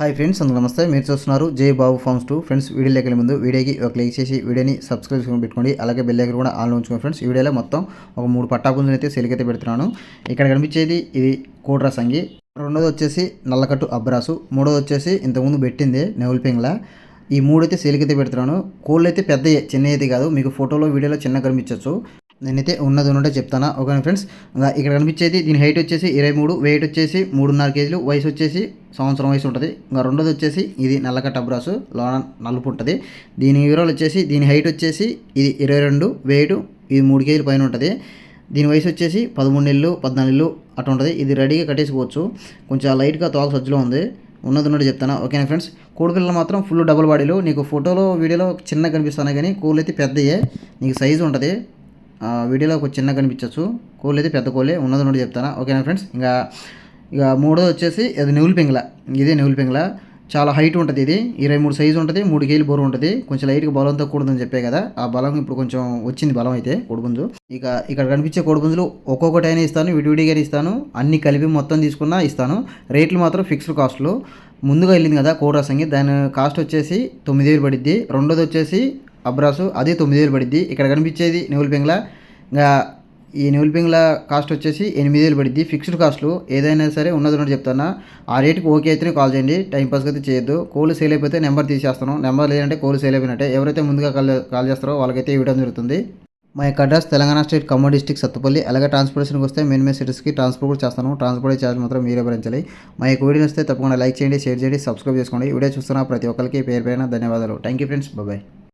Hi friends అందరూ నమస్తే. మీరు చూస్తున్నారు Jai Babu farms two. Friends video లెక్కల ముందు వీడియోకి ఒక లైక్ చేసి వీడియోని సబ్స్క్రైబ్ చేసుకొని పెట్టుకోండి. అలాగే బెల్ ఐకన్ కూడా ఆన్లో ఉంచుకోండి ఫ్రెండ్స్ వీడియోలో మొత్తం ఒక మూడు పట్టాపుంజులు అయితే సెలికైతే పెడుతున్నాను. ఇక్కడ కనిపించేది ఇది కోడ్రా సంగి. రెండోది వచ్చేసి నల్లకట్టు అబ్రాసు. మూడోది వచ్చేసి ఇంతకుముందు పెట్టింది నెవుల్ ఈ మూడైతే సేలికైతే పెడుతున్నాను. కోళ్ళు అయితే పెద్దయే చిన్న అయితే కాదు. మీకు ఫోటోలో వీడియోలో చిన్న కనిపించవచ్చు నేనైతే ఉన్నది ఉన్నట్టే చెప్తాను. Okay friends? ఇంకా ఇక్కడ కనిపించేది దీని హైట్ వచ్చేసి ఇరవై మూడు వెయిట్ వచ్చేసి మూడున్నర కేజీలు వయసు వచ్చేసి సంవత్సరం వయసు ఉంటుంది. ఇంకా రెండోది వచ్చేసి ఇది నల్లకట్ట అబ్రాసు లోన నలుపు ఉంటుంది. దీని వివరాలు వచ్చేసి దీని హైట్ వచ్చేసి ఇది ఇరవై రెండు వెయిట్ ఇది మూడు కేజీల పైన ఉంటుంది. దీని వయసు వచ్చేసి పదమూడు నెలలు పద్నాలుగు నెలలు అటు ఉంటుంది. ఇది రెడీగా కట్టేసుకోవచ్చు. కొంచెం లైట్గా తోక సజ్జులో ఉంది. ఉన్నది ఉన్నట్టు చెప్తాను. ఓకేనా ఫ్రెండ్స్? కోడిపిల్లలు మాత్రం ఫుల్ డబుల్ బాడీలు. నీకు ఫోటోలో వీడియోలో చిన్నగా కనిపిస్తున్నాయి కానీ కోళ్ళు అయితే పెద్దయే. నీకు సైజు ఉంటుంది. వీడియోలో ఒక చిన్నగా కనిపించవచ్చు కోళ్ళు అయితే పెద్ద కోళ్ళే ఉన్నది నుండి చెప్తాను? ఓకేనా ఫ్రెండ్స్ ఇంకా ఇక మూడోది వచ్చేసి అది నెవులు పింగళ. ఇదే నెవులు పింగళ. చాలా హైట్ ఉంటుంది ఇది. ఇరవై మూడు సైజు ఉంటుంది మూడు కేజీలు బోరు ఉంటుంది. కొంచెం లైట్గా బలంతో కూడదని చెప్పే కదా ఆ బలం ఇప్పుడు కొంచెం వచ్చింది బలం అయితే కోడిపుంజు ఇక ఇక్కడ కనిపించే కోడిపుంజులు ఒక్కొక్కటి అయినా ఇస్తాను విడివిడిగానే ఇస్తాను అన్ని కలిపి మొత్తం తీసుకున్నా ఇస్తాను. రేట్లు మాత్రం ఫిక్స్డ్ కాస్ట్లు. ముందుగా వెళ్ళింది కదా కోడి రసంగి దాని కాస్ట్ వచ్చేసి తొమ్మిది వేలు పడిద్ది. రెండోది వచ్చేసి అబ్రాసు అది తొమ్మిది వేలు పడిద్ది. ఇక్కడ కనిపించేది నెవుల్ పింగ్ల. ఇంకా ఈ నెవుల్ పింగ్ల కాస్ట్ వచ్చేసి ఎనిమిది వేలు పడిద్ది. ఫిక్స్డ్ కాస్ట్లు ఏదైనా సరే ఉన్నది ఉన్నది చెప్తాను ఆ రేటుకి ఓకే అయితేనే కాల్ చేయండి. టైం పాస్ అయితే చేయొద్దు. కోళ్ళు సేల్ అయిపోతే నెంబర్ తీసేస్తాను నెంబర్ లేదంటే కోళ్ళు సేల్ అయిపోయినట్టే. ఎవరైతే ముందుగా కాల్ కాల్ చేస్తారో వాళ్ళకైతే ఇవ్వడం జరుగుతుంది. మా యొక్క address Telangana state Khammam district Sathupalli. అలాగే ట్రాన్స్పోర్టేషన్కి వస్తే మెయిన్ మెయిన్ సిటీస్కి ట్రాన్స్పోర్ట్ కూడా చేస్తాను. ట్రాన్స్పోర్ట్ ఛార్జ్ మాత్రం మీరే భరించాలి. మా యొక్క వీడియో వస్తే తప్పకుండా లైక్ చేయండి షేర్ చేయండి సబ్స్క్రైబ్ చేసుకోండి. వీడియో చూస్తున్న ప్రతి ఒక్కరికి పేరు పైన ధన్యవాదాలు. Thank you friends bye